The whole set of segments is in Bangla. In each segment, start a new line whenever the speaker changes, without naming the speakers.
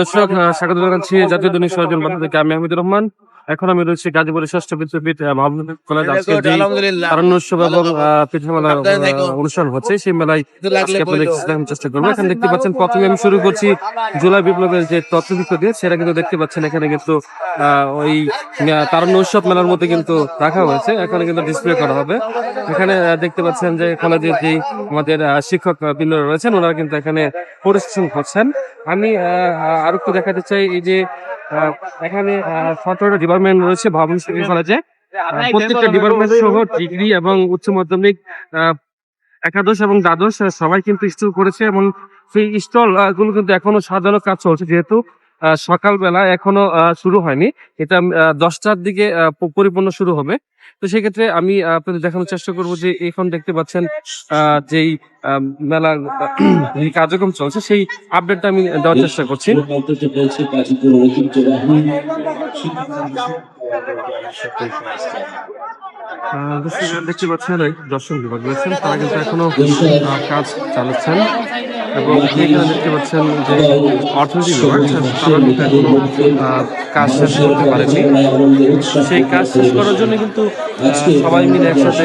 দর্শক স্বাগত জানাচ্ছি জাতীয় দৈনিক সহজন বাধা থেকে। আমি আহমেদুর রহমান। এখন আমি রয়েছি গাজীপুরের ষষ্ঠ বিদ্যাপীঠ কলেজ আজকে যে এবং আহ, পিঠা মেলার অনুষ্ঠান হচ্ছে। সেই মেলায় আজকে আপনাদের দেখানোর চেষ্টা করব। এখানে দেখতে পাচ্ছেন প্রথমে আমি শুরু করছি জুলাই বিপ্লবের যে দিয়ে সেটা কিন্তু দেখতে পাচ্ছেন। এখানে কিন্তু ওই মেলার মধ্যে কিন্তু রাখা হয়েছে। এখানে কিন্তু ডিসপ্লে করা হবে। এখানে দেখতে পাচ্ছেন যে কলেজের যে আমাদের শিক্ষক বৃন্দ রয়েছেন ওনারা কিন্তু এখানে পরিশ্রম করছেন। আমি আরও একটু দেখাতে চাই এই যে এখানে সতেরোটা ডিপার্টমেন্ট রয়েছে ভবন সিটি কলেজে প্রত্যেকটা ডিপার্টমেন্ট সহ ডিগ্রি এবং উচ্চ মাধ্যমিক একাদশ এবং দ্বাদশ সবাই কিন্তু স্টল করেছে এবং সেই স্টলগুলো কিন্তু এখনও সাজানোর কাজ চলছে যেহেতু সকালবেলা এখনও শুরু হয়নি। এটা দশটার দিকে পরিপূর্ণ শুরু হবে। তো সেক্ষেত্রে আমি আপনাদের দেখানোর চেষ্টা করব যে এখন দেখতে পাচ্ছেন যেই যে কার্যক্রম চলছে, সেই আপডেটটা আমি দেওয়ার চেষ্টা করছি। দর্শক দেখতে পাচ্ছেন, এই দর্শন বিভাগ রয়েছেন। তারা কিন্তু এখনও কাজ চালাচ্ছেন। এবং এখানে দেখতে পাচ্ছেন যে অর্থনৈতিক তারা কাজ শেষ করতে পারেনি সেই কাজ শেষ করার জন্য কিন্তু সবাই মিলে একসাথে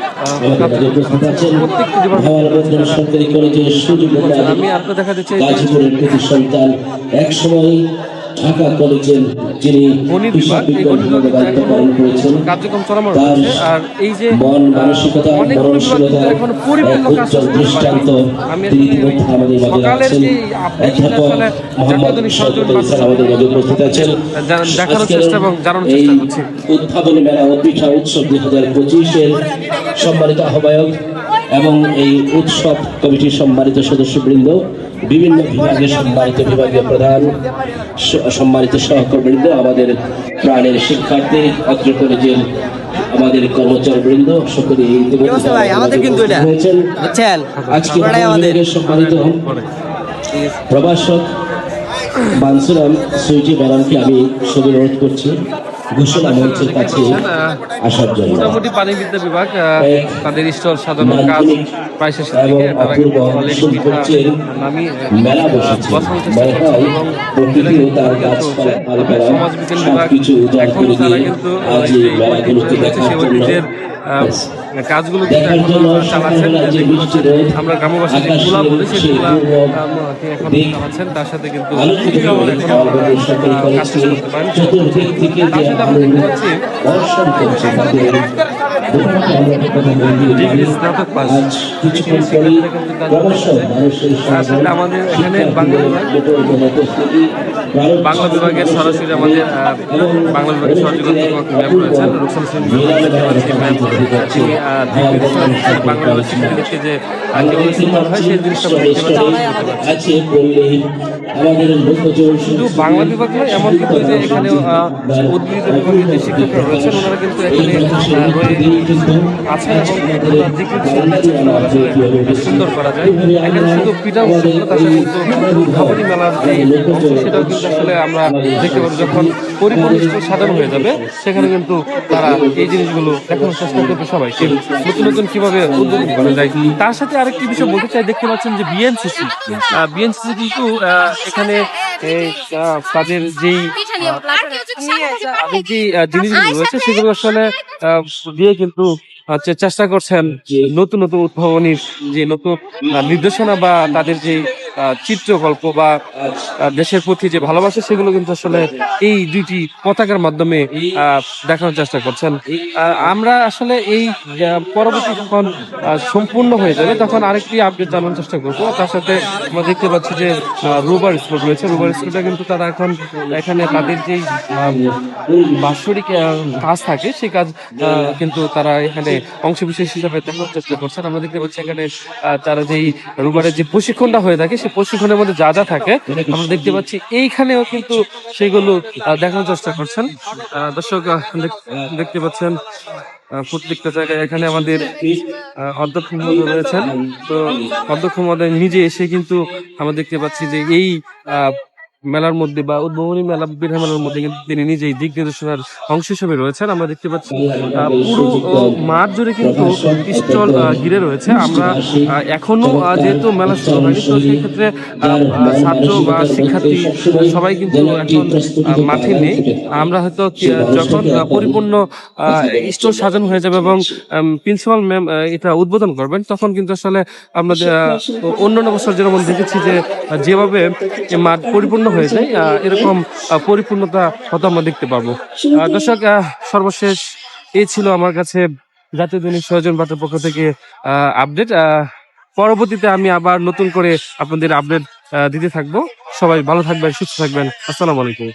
আমি আপনার
প্রতি সন্তান এক সময় ঢাকা কলেজের যিনি হিসাব
এই
বিজ্ঞান বিভাগে দায়িত্ব পালন করেছেন
কার্যক্রম চলমান রয়েছে আর এই যে
মন মানসিকতা
অনেকগুলো বিভাগ
মননশীলতা
কিন্তু এখন পরিপূর্ণ কাজ
দৃষ্টান্ত তিনি ইতিমধ্যে আমাদের মাঝে আছেন। অধ্যাপক মোহাম্মদ
জাতীয়
শওকত
সরকারি
আলী স্যার আমাদের মাঝে উপস্থিত আছেন।
দেখানোর চেষ্টা এবং জানানোর চেষ্টা করছি।
উদ্ভাবনী মেলা ও পিঠা উৎসব দুই হাজার পঁচিশের সম্মানিত আহ্বায়ক এবং এই উৎসব কমিটির সম্মানিত সদস্যবৃন্দ বিভিন্ন বিভাগের সম্মানিত বিভাগীয় প্রধান সম্মানিত সহকর্মীবৃন্দ আমাদের প্রাণের শিক্ষার্থী অত্র কলেজের আমাদের কর্মচারীবৃন্দ সকলে হয়েছেন। আজকে সম্মানিত প্রভাষক বানসুরাম সুইটি ম্যাডামকে আমি সবে অনুরোধ করছি। ঘোষণা মঞ্চের কাছে আসার জন্য।
মোটামুটি পানি বিদ্যা বিভাগ তাদের স্টল সাজানোর কাজ প্রায় শেষের দিকে তারা কিন্তু
মেলা বসেছে।
সমাজ বিজ্ঞান বিভাগ এখন তারা কিন্তু
জন্য।
কাজগুলো যেগুলো আমরা গ্রামবাসী যে
আকাশের
তুলা বলি
পূর্ব
এখন চালাচ্ছেন তার সাথে কিন্তু কাজ করতে পারেন। আমরা দেখতে পাচ্ছি ডিগ্রি স্নাতক পাস। আসলে আমাদের এখানে বাংলা বিভাগ। বাংলা বিভাগের সরাসরি আমাদের বাংলা বিভাগের সরাসরি ম্যাম রয়েছেন। রুকসান ম্যাম তিনি সময় বাংলা বিভাগ শিক্ষার্থীদেরকে যে হয় সেই জিনিসটা দেখতে পাচ্ছি। শুধু বাংলা বিভাগ নয় এমন কিন্তু যে এখানে উদ্ভিদ বিভাগের যে শিক্ষকরা রয়েছেন, ওনারা কিন্তু এখানে আছেন এবং সুন্দর করা যায়। এখানে শুধু পিঠা উৎসব কিন্তু খাবারি মেলার যে অংশ, সেটাও কিন্তু আসলে আমরা দেখতে পাবো যখন পরিপূর্ণ সাজানো হয়ে যাবে, সেখানে কিন্তু তারা এই জিনিসগুলো দেখানোর চেষ্টা করবে সবাইকে নতুন নতুন কীভাবে উদ্বোধন করা যায়। তার সাথে আরেকটি বিষয় বলতে চাই, দেখতে পাচ্ছেন যে বিএনসিসি বিএনসিসি কিন্তু এখানে এই, কাজের তাদের যেই তাদের যে জিনিসগুলো রয়েছে সেগুলো আসলে আহ, দিয়ে কিন্তু চেষ্টা করছেন নতুন নতুন উদ্ভাবনীর যে নতুন নির্দেশনা বা তাদের যে চিত্রকল্প বা দেশের প্রতি যে ভালোবাসা, সেগুলো কিন্তু আসলে এই দুইটি পতাকার মাধ্যমে দেখানোর চেষ্টা করছেন। আমরা আসলে এই পরবর্তী যখন সম্পূর্ণ হয়ে যাবে, তখন আরেকটি আপডেট জানানোর চেষ্টা করব। তার সাথে আমরা দেখতে পাচ্ছি যে রোবার স্কুল রয়েছে। রোবার স্কুলটা কিন্তু তারা এখন এখানে তাদের যে বাৎসরিক কাজ থাকে সেই কাজ কিন্তু তারা এখানে অংশ বিশেষ হিসাবে দেখানোর চেষ্টা করছেন। আমরা দেখতে পাচ্ছি এখানে তারা যেই রোবারের যে প্রশিক্ষণটা হয়ে থাকে সে প্রশিক্ষণের মধ্যে যা যা থাকে, আমরা দেখতে পাচ্ছি। এইখানেও কিন্তু সেগুলো দেখানোর চেষ্টা করছেন। দর্শক দেখতে পাচ্ছেন প্রত্যেকটা জায়গায় এখানে আমাদের অধ্যক্ষ মহোদয় রয়েছেন। তো অধ্যক্ষ মহোদয় নিজে এসে কিন্তু আমরা দেখতে পাচ্ছি যে এই মেলার মধ্যে বা উদ্ভাবনী মেলা বিরহা মেলার মধ্যে কিন্তু তিনি নিজেই দিক নির্দেশনার অংশ হিসেবে রয়েছেন। আমরা দেখতে পাচ্ছি পুরো মাঠ জুড়ে কিন্তু স্টল ঘিরে রয়েছে। আমরা এখনও যেহেতু মেলা শুরু হয়নি, তো সেই ক্ষেত্রে ছাত্র বা শিক্ষার্থী সবাই কিন্তু এখন মাঠে নেই। আমরা হয়তো যখন পরিপূর্ণ স্টল সাজানো হয়ে যাবে এবং প্রিন্সিপাল ম্যাম এটা উদ্বোধন করবেন, তখন কিন্তু আসলে আমরা অন্যান্য বছর যেরকম দেখেছি যে, যেভাবে মাঠ পরিপূর্ণ হয়ে যায় এরকম পরিপূর্ণতা হয়তো আমরা দেখতে পাবো। দর্শক সর্বশেষ এই ছিল আমার কাছে জাতীয় দৈনিক সহজন বার্তার পক্ষ থেকে আপডেট। পরবর্তীতে আমি আবার নতুন করে আপনাদের আপডেট দিতে থাকব। সবাই ভালো থাকবেন সুস্থ থাকবেন। আসসালামু আলাইকুম।